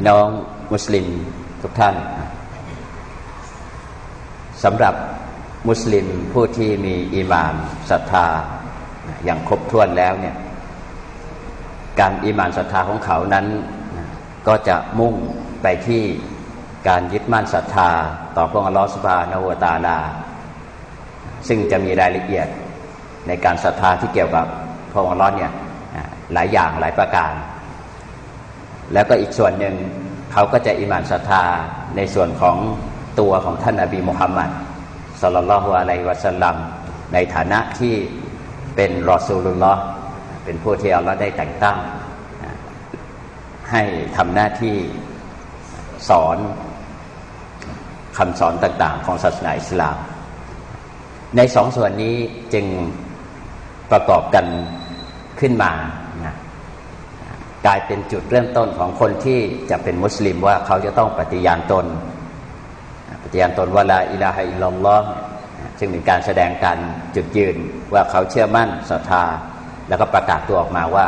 พี่น้องมุสลิมทุกท่านสำหรับมุสลิมผู้ที่มีอีหมานศรัทธาอย่างครบถ้วนแล้วเนี่ยการอีหมานศรัทธาของเขานั้น ก็จะมุ่งไปที่การยึดมั่นศรัทธาต่อพระองค์อัลลอฮฺสุบานวตาลา ซึ่งจะมีรายละเอียดในการศรัทธาที่เกี่ยวกับพระองค์อัลลอฮ์เนี่ยหลายอย่างหลายประการ แล้วก็อีกส่วนหนึ่งเขาก็จะอิมานศรัทธาในส่วนของตัวของท่านอบีมุฮัมมัดสลลัลลอฮุอะลัยฮิวะสัลลัมในฐานะที่เป็นรอซูลุลลอฮ์เป็นผู้ที่อัลลอฮ์ได้แต่งตั้ง ให้ทำหน้าที่สอนคำสอนต่าง ๆ ของศาสนาอิสลาม ในสองส่วนนี้จึงประกอบกันขึ้นมา กลายเป็นจุดเริ่มต้นของคนที่จะเป็นมุสลิมว่าเขาจะต้องปฏิญาณตน ปฏิญาณตนว่าลาอิลาฮะอิลลัลลอฮ์ซึ่งเป็นการแสดงการจุดยืนว่าเขาเชื่อมั่นศรัทธา แล้วก็ประกาศตัวออกมาว่า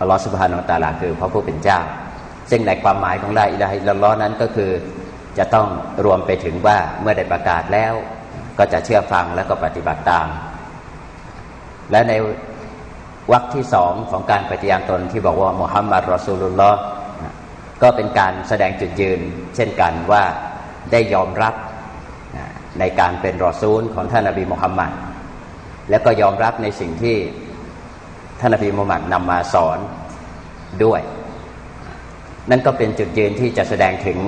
อัลลอฮฺสุบฮานาอัลตาลาคือพระผู้เป็นเจ้า ซึ่งในความหมายของลาอิลาฮะอิลลัลลอฮ์นั้นก็คือจะต้องรวมไปถึงว่าเมื่อได้ประกาศแล้ว ก็จะเชื่อฟังแล้วก็ปฏิบัติตาม และใน วรรคที่สองของการปฏิญาณตนที่บอกว่ามุฮัมมัดรอซูลุลลอฮ์ก็เป็นการแสดงจุดยืน เช่นกันว่าได้ยอมรับในการเป็นรอซูลของท่านนบีมุฮัมมัดและก็ยอมรับในสิ่งที่ท่านนบีมุฮัมมัดนำมาสอนด้วย นั่นก็เป็นจุดยืนที่จะแสดงถึง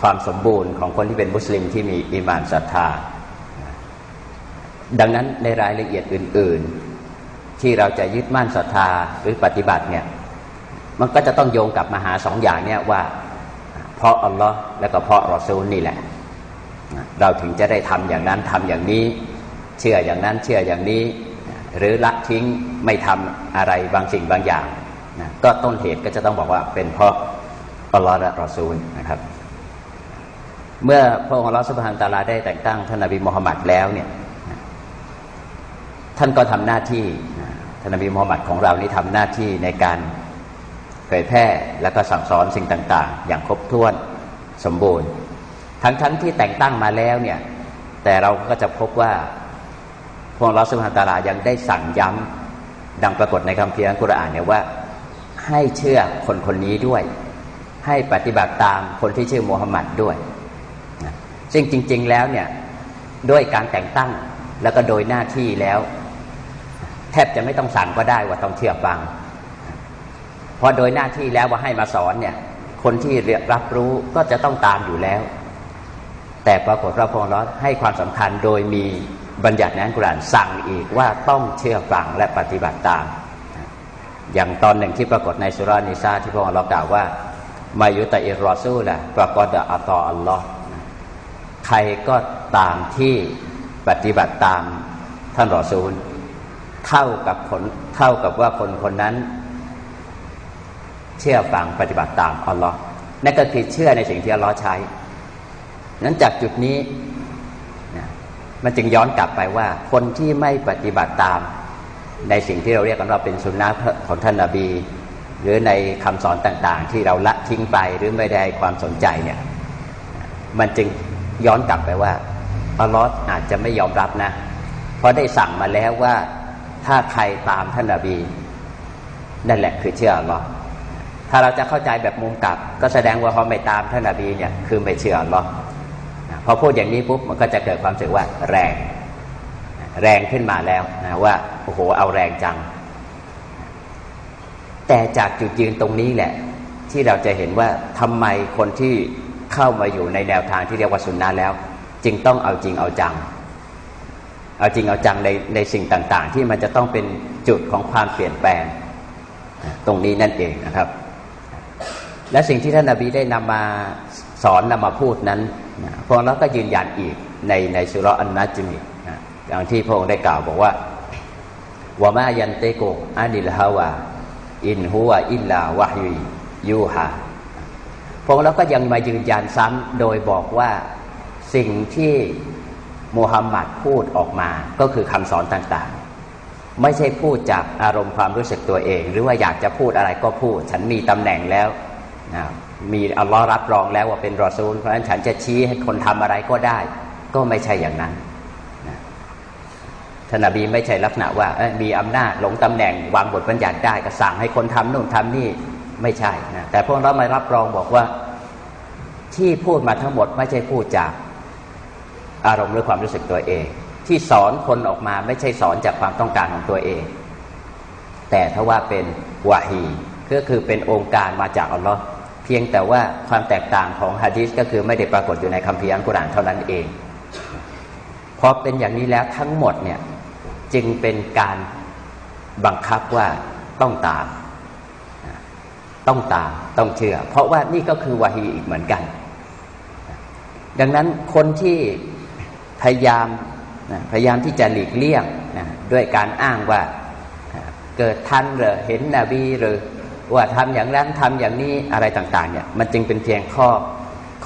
ความสมบูรณ์ของคนที่เป็นมุสลิมที่มีอิมานศรัทธา ดังนั้นในรายละเอียดอื่น ๆ ที่เราจะยึดมั่นศรัทธาหรือปฏิบัติเนี่ยมันก็จะต้องโยงกลับมาหาสองอย่างเนี่ยว่า เพราะอัลลอฮ์และก็เพราะรอซูลนี่แหละ เราถึงจะได้ทำอย่างนั้นทำอย่างนี้ เชื่ออย่างนั้นเชื่ออย่างนี้ หรือละทิ้งไม่ทำอะไรบางสิ่งบางอย่างนะก็ต้นเหตุก็จะต้องบอกว่าเป็นเพราะอัลลอฮ์และรอซูลนะครับ เมื่อพระองค์อัลลอฮ์สุบฮานตาลาได้แต่งตั้งท่านนบีมุฮัมมัดแล้วเนี่ยท่านก็ทำหน้าที่ ท่านนบีมุฮัมมัดของเรานี่ทำหน้าที่ในการเผยแพร่และก็สั่งสอนสิ่งต่าง ๆ อย่างครบถ้วนสมบูรณ์ ทั้งทั้งที่แต่งตั้งมาแล้วเนี่ยแต่เราก็จะพบว่าพระองค์ลอสุภาตาลายังได้สั่งย้ำดังปรากฏในคัมภีร์อัลกุรอานเนี่ยว่าให้เชื่อคนคนนี้ด้วย ให้ปฏิบัติตามคนที่ชื่อมูฮัมหมัดด้วยซึ่งจริง ๆแล้วเนี่ยด้วยการแต่งตั้งแล้วก็โดยหน้าที่แล้ว แทบจะไม่ต้องสั่งก็ได้ว่าต้องเชื่อฟังพอโดยหน้าที่แล้วว่าให้มาสอนเนี่ย คนที่รับรู้ก็จะต้องตามอยู่แล้ว แต่ปรากฏว่าพระองค์ให้ความสำคัญโดยมีบัญญัติในอัลกุรอานสั่งอีกว่าต้องเชื่อฟังและปฏิบัติตาม อย่างตอนหนึ่งที่ปรากฏในสุรานิซาที่พระองค์เรากล่าวว่ามายุตะอิรอซูละปรากฏอัตออัลลอฮ์ใครก็ตามที่ปฏิบัติตามท่านรอซูล เท่ากับผลเท่ากับว่าคนคนนั้น เชื่อฟังปฏิบัติตามอัลลอฮ์นั่นก็คือเชื่อในสิ่งที่อัลลอฮ์ใช้ นั้นจากจุดนี้นะมันจึงย้อนกลับไปว่า คนที่ไม่ปฏิบัติตาม ในสิ่งที่เราเรียกกันว่าเป็นสุนนะของท่านนาบี หรือในคำสอนต่างๆ ที่เราละทิ้งไปหรือไม่ได้ความสนใจเนี่ยมันจึงย้อนกลับไปว่าอัลลอฮ์อาจจะไม่ยอมรับนะ เพราะได้สั่งมาแล้วว่า ถ้าใครตามท่านนาบีนั่นแหละคือเชื่ออัลลอฮ์ถ้าเราจะเข้าใจแบบมุมกลับ ก็แสดงว่าพอไม่ตามท่านนาบีเนี่ยคือไม่เชื่ออัลลอฮ์พอพูดอย่างนี้ปุ๊บมันก็จะเกิดความรู้สึกว่าแรง แรงขึ้นมาแล้วนะว่าโอ้โหเอาแรงจัง แต่จากจุดยืนตรงนี้แหละ ที่เราจะเห็นว่าทำไมคนที่เข้ามาอยู่ในแนวทางที่เรียกว่าสุนนะแล้ว จึงต้องเอาจริงเอาจัง เอาจริงเอาจังในในสิ่งต่าง ๆ ที่มันจะต้องเป็นจุดของความเปลี่ยนแปลงตรงนี้นั่นเองนะครับ และสิ่งที่ท่านนาบีได้นำมาสอนนำมาพูดนั้นพระองค์เราก็ยืนยันอีกในในสุรอันนัจมิอย่างที่พระองค์ได้กล่าวบอกว่าวามายันเตโกอานิลฮาวา อินหัวอิลลาวะฮยุยูฮาพระองค์เราก็ยังมายืนยันซ้ำโดยบอกว่าสิ่งที่ มูฮัมหมัดพูดออกมาก็คือคำสอนต่างๆ ไม่ใช่พูดจากอารมณ์ความรู้สึกตัวเอง หรือว่าอยากจะพูดอะไรก็พูด ฉันมีตำแหน่งแล้วมีอัลลอฮ์รับรองแล้วว่าเป็นรอซูลเพราะฉะนั้นฉันจะชี้ให้คนทำอะไรก็ได้ ก็ไม่ใช่อย่างนั้นนะท่านนบีไม่ใช่ลักษณะว่ามีอำนาจหลงตำแหน่งวางบทบัญญัติได้ก็สั่งให้คนทำนู่นทำนี่ไม่ใช่นะแต่พวกเราไมารับรองบอกว่าที่พูดมาทั้งหมดไม่ใช่พูดจาก อารมณ์หรือความรู้สึกตัวเอง ที่สอนคนออกมาไม่ใช่สอนจากความต้องการของตัวเอง แต่ถ้าว่าเป็นวาฮีก็คือเป็นองค์การมาจากอัลลอฮ์เพียงแต่ว่าความแตกต่างของฮะดีษก็คือไม่ได้ปรากฏอยู่ในคัมภีร์อัลกุรอานเท่านั้นเองพอเป็นอย่างนี้แล้วทั้งหมดเนี่ยจึงเป็นการบังคับว่าต้องตาม ต้องตามต้องเชื่อ เพราะว่านี่ก็คือวาฮีอีกเหมือนกัน ดังนั้นคนที่ พยายามนะพยายามที่จะหลีกเลี่ยงนะด้วยการอ้างว่าเกิดทันหรือเห็นนบีหรือว่าทำอย่างนั้นทำอย่างนี้อะไรต่างๆเนี่ยมันจึงเป็นเพียงข้อ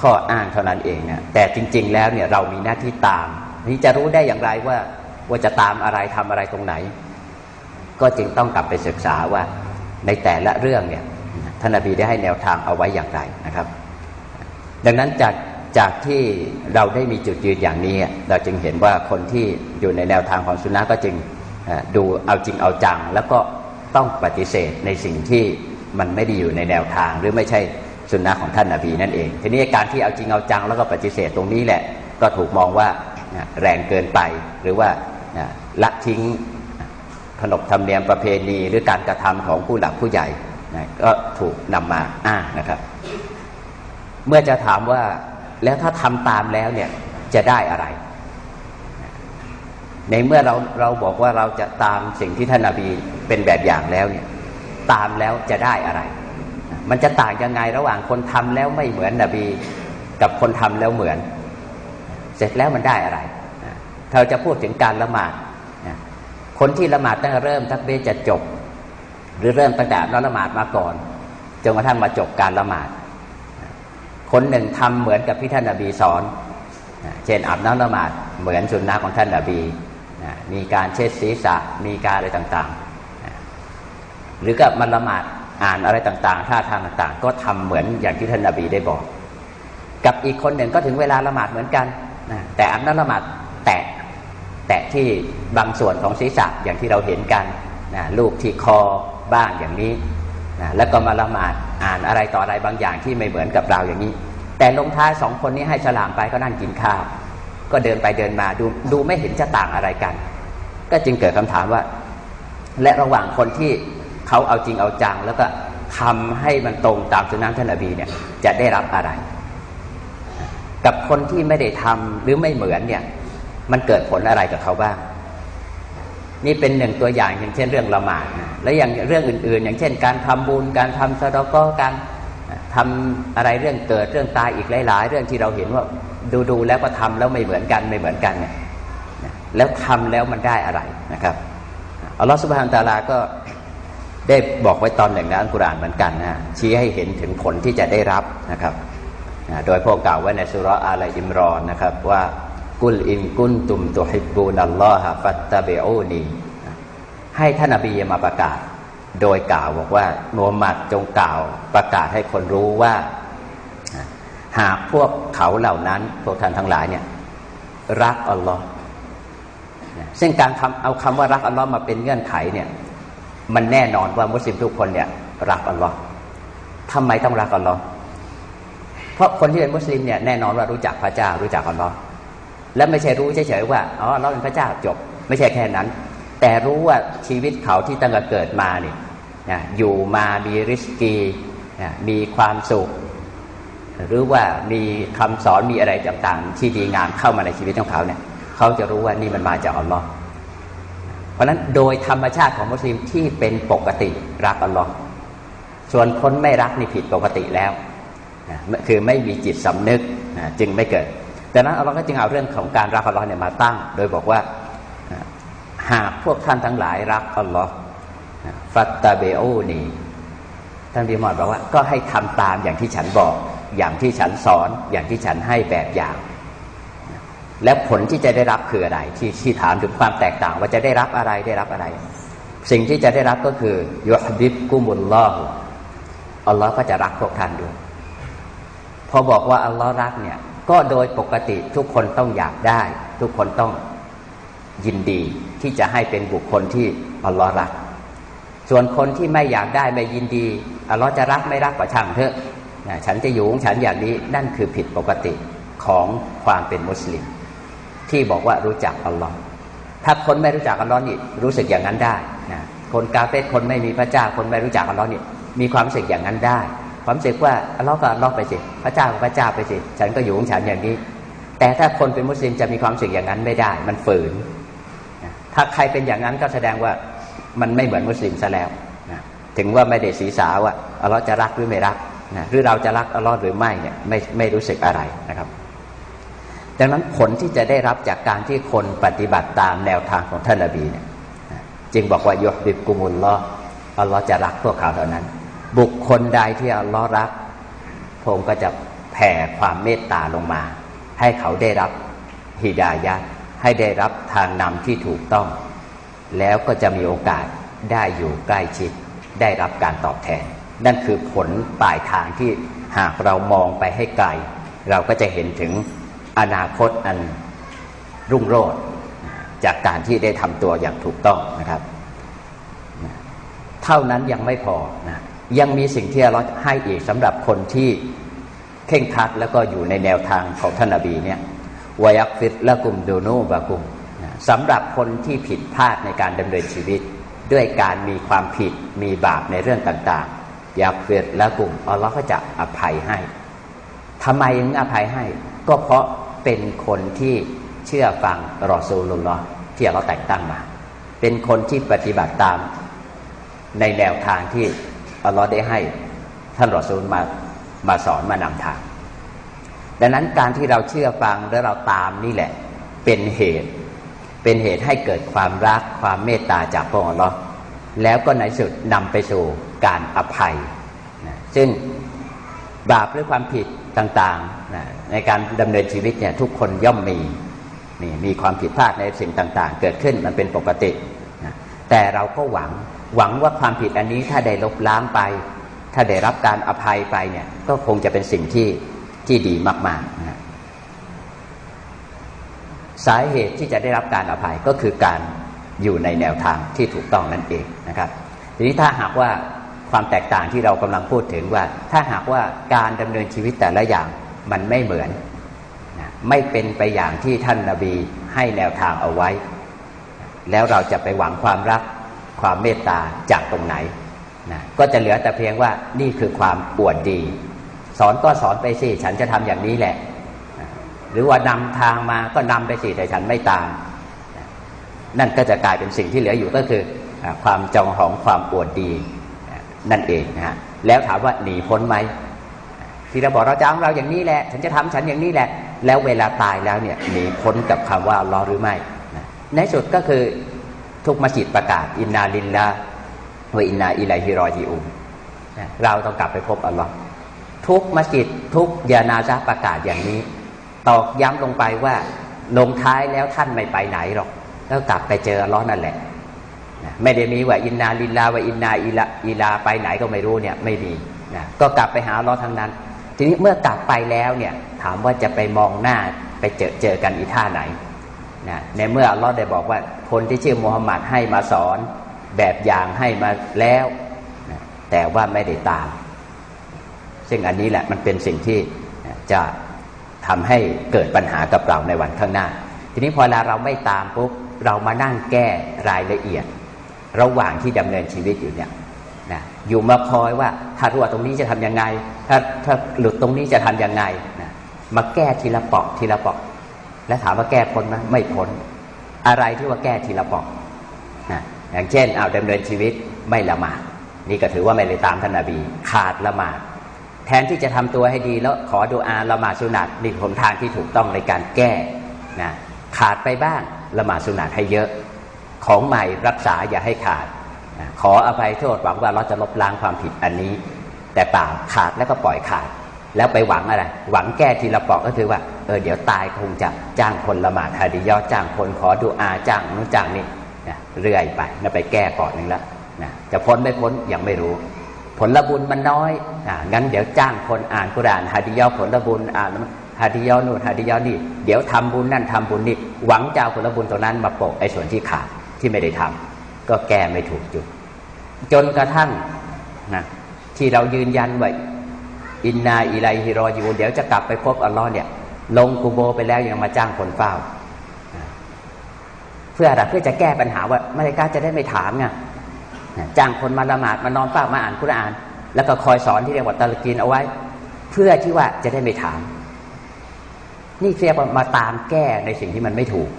ข้ออ้างเท่านั้นเองนะแต่จริง ๆ แล้วเนี่ยเรามีหน้าที่ตามนี่จะรู้ได้อย่างไรว่าว่าจะตามอะไรทำอะไรตรงไหน ก็จึงต้องกลับไปศึกษาว่าในแต่ละเรื่องเนี่ยท่านนบีได้ให้แนวทางเอาไว้อย่างไรนะครับ ดังนั้นจาก จากที่เราได้มีจุดยืนอย่างนี้ เราจึงเห็นว่าคนที่อยู่ในแนวทางของสุนนะก็จึงดูเอาจริงเอาจัง แล้วก็ต้องปฏิเสธในสิ่งที่มันไม่ได้อยู่ในแนวทางหรือไม่ใช่สุนนะของท่านนาบีนั่นเอง ทีนี้การที่เอาจริงเอาจังแล้วก็ปฏิเสธตรงนี้แหละ ก็ถูกมองว่าแรงเกินไป หรือว่าละทิ้งขนบธรรมเนียมประเพณี หรือการกระทำของผู้หลักผู้ใหญ่ก็ถูกนำมาอ้างนะครับ เมื่อจะถามว่า แล้วถ้าทำตามแล้วเนี่ยจะได้อะไร ในเมื่อเราเราบอกว่าเราจะตามสิ่งที่ท่านนาบีเป็นแบบอย่างแล้วเนี่ย ตามแล้วจะได้อะไร มันจะต่างยังไงระหว่างคนทำแล้วไม่เหมือนนบี กับคนทำแล้วเหมือน เสร็จแล้วมันได้อะไรเราจะพูดถึงการละหมาดคนที่ละหมาดตั้งแต่เริ่มทักเบจะจบ หรือเริ่มตั้งแต่นอนละหมาดมาก่อนจนกระทั่งมาจบการละหมาด คนหนึ่งทำเหมือนกับที่ท่านนาบีสอน เช่นอาบน้ำละหมาดเหมือนสุนนะของท่านนาบีมีการเช็ดศีรษะมีการอะไรต่างๆ หรือกับมันละหมาดอ่านอะไรต่างๆท่าทางต่างๆ ก็ทำเหมือนอย่างที่ท่านนาบีได้บอก กับอีกคนหนึ่งก็ถึงเวลาละหมาดเหมือนกันแต่อาบน้ำละหมาดแตะแตะที่บางส่วนของศีรษะอย่างที่เราเห็นกันลูกที่คอบ้างอย่างนี้ นะแล้วก็มาละหมาดอ่านอะไรต่ออะไรบางอย่างที่ไม่เหมือนกับเราอย่างนี้ แต่ลงท้ายสองคนนี้ให้ฉลามไปก็นั่งกินข้าว ก็เดินไปเดินมาดูดูไม่เห็นจะต่างอะไรกัน ก็จึงเกิดคำถามว่า และระหว่างคนที่เขาเอาจริงเอาจัง แล้วก็ทำให้มันตรงตามสุนัขท่านอบีเนี่ยจะได้รับอะไร กับคนที่ไม่ได้ทำหรือไม่เหมือนเนี่ยมันเกิดผลอะไรกับเขาบ้าง นี่เป็นหนึ่งตัวอย่างอย่างเช่นเรื่องละหมาดนะและอย่างเรื่องอื่น ๆ อย่างเช่น การทำบุญการทำสะดอกการทำอะไรเรื่องเกิดเรื่องตายอีกหลาย ๆ เรื่องที่เราเห็นว่าดูๆแล้วก็ทำแล้วไม่เหมือนกันไม่เหมือนกันเนี่ยแล้วทำแล้วมันได้อะไรนะครับอัลลอฮฺสุบฮานตาลาก็ได้บอกไว้ตอนหนึ่งในอัลกุรอานเหมือนกันนะชี้ให้เห็นถึงผลที่จะได้รับนะครับ โดยพวกกล่าวไว้ในสุรอาลัยอิมรอนนะครับว่า กุลอินกุนตุมตุฮิบูนัลลอฮะฟัตตะเบโอนีให้ท่านนบีมาประกาศ โดยกล่าวบอกว่าโนมัดจงกล่าวประกาศให้คนรู้ว่า หากพวกเขาเหล่านั้น พวกท่านทั้งหลายเนี่ย รักอัลลอฮ์ซึ่งการทำเอาคำว่ารักอัลลอฮ์มาเป็นเงื่อนไขเนี่ย มันแน่นอนว่ามุสลิมทุกคนเนี่ยรักอัลลอฮ์ทำไมต้องรักอัลลอฮ์เพราะคนที่เป็นมุสลิมเนี่ยแน่นอนว่ารู้จักพระเจ้ารู้จักอัลลอฮ์ และไม่ใช่รู้เฉยๆว่าอ๋อเราเป็นพระเจ้าจบ ไม่ใช่แค่นั้น แต่รู้ว่าชีวิตเขาที่ตั้งแต่เกิดมาเนี่ยนะอยู่มามีริสกีนะมีความสุข หรือว่ามีคำสอนมีอะไรต่างๆ ที่ดีงามเข้ามาในชีวิตของเขาเนี่ยเขาจะรู้ว่านี่มันมาจากอัลลอฮ์เพราะนั้นโดยธรรมชาติของมุสลิมที่เป็นปกติรักอัลลอฮ์ส่วนคนไม่รักนี่ผิดปกติแล้วนะคือไม่มีจิตสำนึกนะจึงไม่เกิด ดังนั้นอัลลอฮ์ก็จึงเอาเรื่องของการรักอัลลอฮ์เนี่ยมาตั้ง โดยบอกว่าหากพวกท่านทั้งหลายรักอัลลอฮ์ฟัตตาเบโอนีท่านบิมอดบอกว่าก็ให้ทำตามอย่างที่ฉันบอก อย่างที่ฉันสอน อย่างที่ฉันให้แบบอย่าง และผลที่จะได้รับคืออะไร ที่ที่ถามถึงความแตกต่างว่าจะได้รับอะไรได้รับอะไร สิ่งที่จะได้รับก็คือยุฮบิบกุมุลลอฮอัลลอฮ์ก็จะรักพวกท่านด้วยพอบอกว่าอัลลอฮ์รักเนี่ย ก็โดยปกติทุกคนต้องอยากได้ ทุกคนต้องยินดีที่จะให้เป็นบุคคลที่อัลลอฮ์รัก ส่วนคนที่ไม่อยากได้ไม่ยินดีอัลลอฮ์จะรักไม่รักก็ช่างเถอะฉันจะอยู่ของฉันอย่างนี้นั่นคือผิดปกติของความเป็นมุสลิม ที่บอกว่ารู้จักอัลลอฮ์ถ้าคนไม่รู้จักอัลลอฮ์นี่รู้สึกอย่างนั้นได้นะคนกาเฟตคนไม่มีพระเจ้าคนไม่รู้จักอัลลอฮ์นี่มีความรู้สึกอย่างนั้นได้ ความรู้สึกว่าอัลลอฮ์ก็อัลลอฮ์ไปสิพระเจ้าก็พระเจ้าไปสิ ฉันก็อยู่ของฉันอย่างนี้ แต่ถ้าคนเป็นมุสลิมจะมีความรู้สึกอย่างนั้นไม่ได้ มันฝืน ถ้าใครเป็นอย่างนั้นก็แสดงว่ามันไม่เหมือนมุสลิมซะแล้วนะถึงว่าไม่ได้ศีรษาว่าอัลลอฮ์จะรักหรือไม่รักนะหรือเราจะรักอัลลอฮ์หรือไม่เนี่ยไม่ไม่รู้สึกอะไรนะครับ ดังนั้นผลที่จะได้รับจากการที่คนปฏิบัติตามแนวทางของท่านนบีเนี่ยจึงบอกว่ายกบิบกุมุลลอฮ์อัลลอฮ์จะรักพวกเขาเท่านั้น บุคคลใดที่อัลลอฮ์รักพระองค์ก็จะแผ่ความเมตตาลงมา ให้เขาได้รับฮิดายะให้ได้รับทางนำที่ถูกต้อง แล้วก็จะมีโอกาสได้อยู่ใกล้ชิด ได้รับการตอบแทน นั่นคือผลปลายทางที่หากเรามองไปให้ไกล เราก็จะเห็นถึงอนาคตอันรุ่งโรจน์จากการที่ได้ทำตัวอย่างถูกต้องนะครับ เท่านั้นยังไม่พอนะ ยังมีสิ่งที่เราให้อีกสำหรับคนที่เข่งคัดแล้วก็อยู่ในแนวทางของท่านนบีเนี่ยวายักฟิตละกุมดูนูบากุมนะสำหรับคนที่ผิดพลาดในการดำเนินชีวิต ด้วยการมีความผิดมีบาปในเรื่องต่างๆยักฟิตละกุมอัลลอฮ์ก็จะอภัยให้ทำไมถึงอภัยให้ ก็เพราะเป็นคนที่เชื่อฟังรอซูลุลลอฮ์ที่เราแต่งตั้งมา เป็นคนที่ปฏิบัติตามในแนวทางที่ อัลลอฮ์ได้ให้ท่านรอซูลมามาสอนมานำทาง ดังนั้นการที่เราเชื่อฟังและเราตามนี่แหละ เป็นเหตุ เป็นเหตุให้เกิดความรักความเมตตาจากพระองค์อัลลอฮ์แล้วก็ในสุดนำไปสู่การอภัยนะซึ่งบาปหรือความผิดต่างๆนะในการดำเนินชีวิตเนี่ยทุกคนย่อมมีนี่มีความผิดพลาดในสิ่งต่าง ๆ เกิดขึ้นมันเป็นปกตินะแต่เราก็หวัง หวังว่าความผิดอันนี้ถ้าได้ลบล้างไป ถ้าได้รับการอภัยไปเนี่ยก็คงจะเป็นสิ่งที่ที่ดีมากๆนะสาเหตุที่จะได้รับการอภัยก็คือการอยู่ในแนวทางที่ถูกต้องนั่นเองนะครับ ทีนี้ถ้าหากว่าความแตกต่างที่เรากำลังพูดถึงว่า ถ้าหากว่าการดำเนินชีวิตแต่ละอย่างมันไม่เหมือนนะไม่เป็นไปอย่างที่ท่านนาบีให้แนวทางเอาไว้ แล้วเราจะไปหวังความรัก ความเมตตาจากตรงไหนนะก็จะเหลือแต่เพียงว่านี่คือความอวดดี สอนก็สอนไปสิฉันจะทำอย่างนี้แหละ หรือว่านำทางมาก็นำไปสิแต่ฉันไม่ตาม นั่นก็จะกลายเป็นสิ่งที่เหลืออยู่ก็คือความจองหองความอวดดีนั่นเองนะฮะแล้วถามว่าหนีพ้นไหมที่เราบอกเราจะเอาเราอย่างนี้แหละ ฉันจะทำฉันอย่างนี้แหละ แล้วเวลาตายแล้วเนี่ยหนีพ้นกับคำว่าอัลลอหรือไม่ในสุดก็คือ ทุกมัสยิดประกาศ อินนาลินลาวอินนาอิลัยฮิรอจิอุมเราต้องกลับไปพบอัลลอฮ์ทุกมัสยิดทุกยานาซะประกาศอย่างนี้ ตอกย้ำลงไปว่าลงท้ายแล้วท่านไม่ไปไหนหรอก แล้วกลับไปเจออัลลอฮ์นั่นแหละไม่ได้มีว่าอินนาลินลาวะอินนาอิลาอิลาไปไหนก็ไม่รู้เนี่ยไม่มีนะก็กลับไปหาอัลลอฮ์ทั้งนั้น ทีนี้เมื่อกลับไปแล้วเนี่ยถามว่าจะไปมองหน้าไปเจอเจอกันอีท่าไหน นะในเมื่ออัลอฮ์ได้บอกว่าคนที่ชื่อมูฮัมหมัดให้มาสอน แบบอย่างให้มาแล้วนะแต่ว่าไม่ได้ตาม ซึ่งอันนี้แหละมันเป็นสิ่งที่จะทำให้เกิดปัญหากับเราในวันข้างหน้า ทีนี้พอเวลาเราไม่ตามปุ๊บเรามานั่งแก้รายละเอียด ระหว่างที่ดำเนินชีวิตอยู่เนี่ยนะอยู่มาคอยว่าถ้ารั่วตรงนี้จะทํำยังไง ถ้าถ้าหลุดตรงนี้จะทํำยังไงนะมาแก้ทีละเปาะทีละเปาะ แล้วถามว่าแก้พ้นไหมไม่พ้นอะไรที่ว่าแก้ทีละปาะนะอย่างเช่นเอาดำเนินชีวิตไม่ละหมาดนี่ก็ถือว่าไม่เลยตามท่านนาบีขาดละหมาดแทนที่จะทำตัวให้ดีแล้วขอดูอาละหมาดสุนัตนี่หนทางที่ถูกต้องในการแก้นะขาดไปบ้างละหมาดสุนัตให้เยอะ ของใหม่รักษาอย่าให้ขาดนะขออภัยโทษหวังว่าเราจะลบล้างความผิดอันนี้ แต่เปล่าขาดแล้วก็ปล่อยขาด แล้วไปหวังอะไร หวังแก้ทีละปอกก็คือว่าเออเดี๋ยวตายคงจะจ้างคนละหมาดฮะดิยอจ้างคนขอดูอาจ้างนู้นจ้างนี่นะเรื่อยไปแล้วไปแก้ก่อนหนึ่งแล้วนะจะพ้นไม่พ้นยังไม่รู้ ผลบุญมันน้อยอ่างั้นเดี๋ยวจ้างคนอ่านกุรานฮะดิยอผลบุญอ่านฮะดิยอนู่นฮะดิยอนี่ เดี๋ยวทำบุญนั่นทำบุญนี่หวังจะเอาผลบุญตรงนั้นมาโปะไอ้ส่วนที่ขาดที่ไม่ได้ทำก็แก้ไม่ถูกจุด จนกระทั่งนะที่เรายืนยันไว่า อินนาอิไลฮิรอยูนเดี๋ยวจะกลับไปพบอัลลอฮ์เนี่ย ลงกูโบไปแล้วยังมาจ้างคนเฝ้า เพื่ออะไรเพื่อจะแก้ปัญหาว่ามาเลกาจะได้ไม่ถามไงจ้างคนมาละหมาดมานอนเฝ้ามาอ่านกุราน แล้วก็คอยสอนที่เรียกว่าตะลกีนเอาไว้ เพื่อที่ว่าจะได้ไม่ถาม นี่เรียกว่ามาตามแก้ในสิ่งที่มันไม่ถูก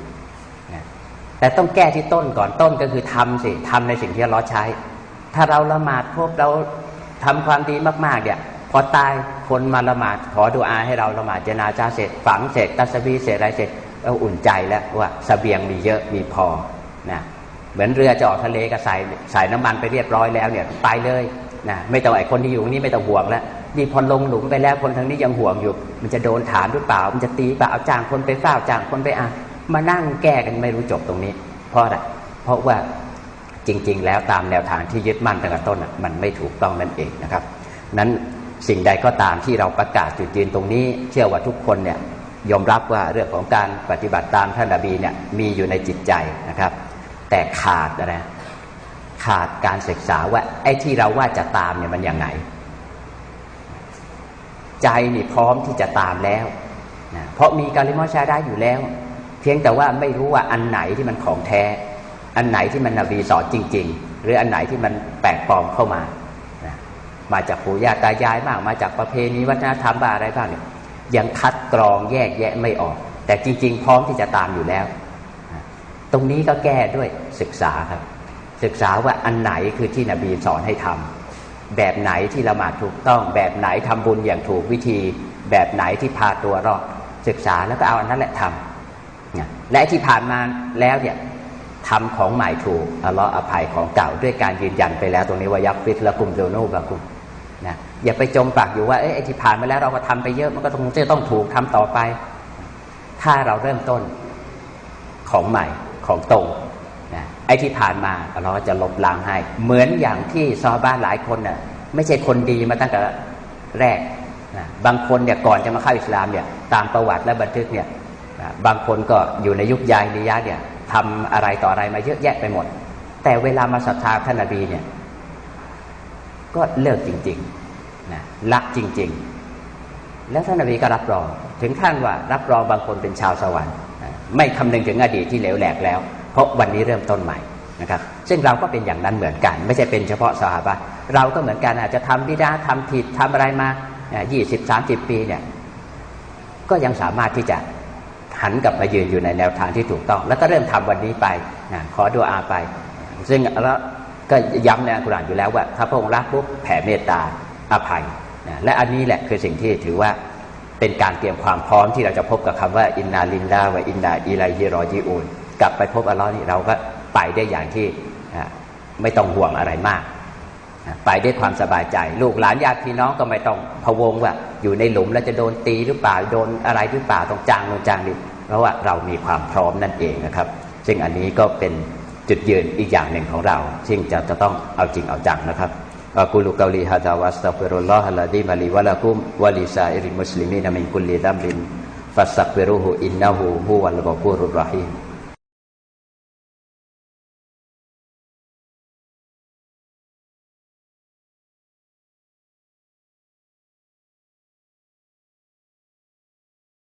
แต่ต้องแก้ที่ต้นก่อนต้นก็คือทำสิทำในสิ่งที่เราใช้ ถ้าเราละหมาดครบเราทำความดีมาก ๆ เนี่ย อตายคนมาละหมาดขอดูอาให้เราละหมาดเจนาจาเสร็จ ฝังเสร็จตัสบีเสร็จอะไรเสร็จเราอุ่นใจแล้วว่าสเสบียงมีเยอะมีพอนะเหมือนเรือจะออกทะเลก็ใส่ใส่น้ำมันไปเรียบร้อยแล้วเนี่ยไปเลยนะไม่ต้องไอ้คนที่อยู่นี่ไม่ต้องห่วงแล้วนี่พอลงหลุมไปแล้วคนทางนี้ยังห่วงอยู่ มันจะโดนถามหรือเปล่า มันจะตีเปล่าเอาจ้างคนไปเฝ้าจ้างคนไปอะมานั่งแก้กันไม่รู้จบตรงนี้ เพราะอะไรเพราะว่าจริง ๆ แล้วตามแนวทางที่ยึดมั่นตั้งแต่ต้นน่ะมันไม่ถูกต้องนั่นเองนะครับนั้น สิ่งใดก็ตามที่เราประกาศจุดยืนตรงนี้ เชื่อว่าทุกคนเนี่ยยอมรับว่าเรื่องของการปฏิบัติตามท่านนบีเนี่ยมีอยู่ในจิตใจนะครับ แต่ขาดอะขาดการศึกษาว่าไอ้ที่เราว่าจะตามเนี่ยมันยังไง ใจนี่พร้อมที่จะตามแล้วนะเพราะมีการิมอชาได้อยู่แล้ว เพียงแต่ว่าไม่รู้ว่าอันไหนที่มันของแท้ อันไหนที่มันนบีสอนจริง ๆ หรืออันไหนที่มันแปลกปลอมเข้ามา มาจากปู่ย่าตายายมากมาจากประเพณีวัฒนธรรมบ้าอะไรบ้างเนี่ยยังคัดกรองแยกแยะไม่ออก แต่จริง ๆ พร้อมที่จะตามอยู่แล้ว ตรงนี้ก็แก้ด้วยศึกษาครับ ศึกษาว่าอันไหนคือที่นบีสอนให้ทำแบบไหนที่ละหมาดถูกต้อง แบบไหนทำบุญอย่างถูกวิธี แบบไหนที่พาตัวรอดศึกษาแล้วก็เอาอันนั้นแหละทำและที่ผ่านมาแล้วเนี่ยทำของใหม่ถูกอัลลอฮ์อภัยของเก่าด้วยการยืนยันไปแล้ว ตรงนี้ว่ายักฟิตละกุมโดโนบะกุม นะอย่าไปจมปากอยู่ว่าไอ้ที่ผ่านมาแล้วเราก็ทำไปเยอะมันก็ต้องจะต้องถูกทำต่อไป ถ้าเราเริ่มต้นของใหม่ของตรงนะไอ้ที่ผ่านมาเราจะลบล้างให้ เหมือนอย่างที่ซอบ้านหลายคนน่ะไม่ใช่คนดีมาตั้งแต่แรกนะบางคนเนี่ยก่อนจะมาเข้าอิสลามเนี่ยตามประวัติและบันทึกเนี่ยนะบางคนก็อยู่ในยุคยายนิยะเนี่ยทำอะไรต่ออะไรมาเยอะแยะไปหมด แต่เวลามาศรัทธาท่านนบีเนี่ย ก็เลิกจริงๆนะละจริง ๆ แล้วท่านนบีก็รับรอง ถึงขั้นว่ารับรองบางคนเป็นชาวสวรรค์ ไม่คำนึงถึงอดีตที่เหลวแหลกแล้ว เพราะวันนี้เริ่มต้นใหม่นะครับซึ่งเราก็เป็นอย่างนั้นเหมือนกัน ไม่ใช่เป็นเฉพาะสหบะเราก็เหมือนกันอาจจะทำบิดาทำผิดทำอะไรมายี่สิบสามสิบปีเนี่ยก็ยังสามารถที่จะหันกลับมายืนอยู่ในแนวทางที่ถูกต้อง แล้วก็เริ่มทำวันนี้ไปนะขอดูอาไป ซึ่งแล้ว ก็ย้ำในอัลกุรอานอยู่แล้วว่าถ้าพระองค์รักปุ๊บแผ่เมตตาอภัยนะและอันนี้แหละคือสิ่งที่ถือว่าเป็นการเตรียมความพร้อมที่เราจะพบกับคำว่าอินนาลินดาวะอินนาอิไลฮิรอจิอูนกลับไปพบอัลลอฮ์นี่เราก็ไปได้อย่างที่ไม่ต้องห่วงอะไรมาก ไปด้วยความสบายใจ ลูกหลานญาติพี่น้องก็ไม่ต้องพะวงว่า อยู่ในหลุมแล้วจะโดนตีหรือเปล่าโดนอะไรหรือเปล่าต้องจางโดนจางนี่เพราะว่าเรามีความพร้อมนั่นเองนะครับ ซึ่งอันนี้ก็เป็น จุดยืนอีกอย่างหนึ่งของเรา ซึ่งจะจะต้องเอาจริงเอาจังนะครับกูลูกาลีฮะดาวัสตัฟิรุลลอฮะลาดีมาลีวะลาคุมวะลิซาอิริมุสลิมีนามินกุลีดัมบินฟัสตักฟิรุหูอินนะหูฮูวัลกอฟูรุรรฮีม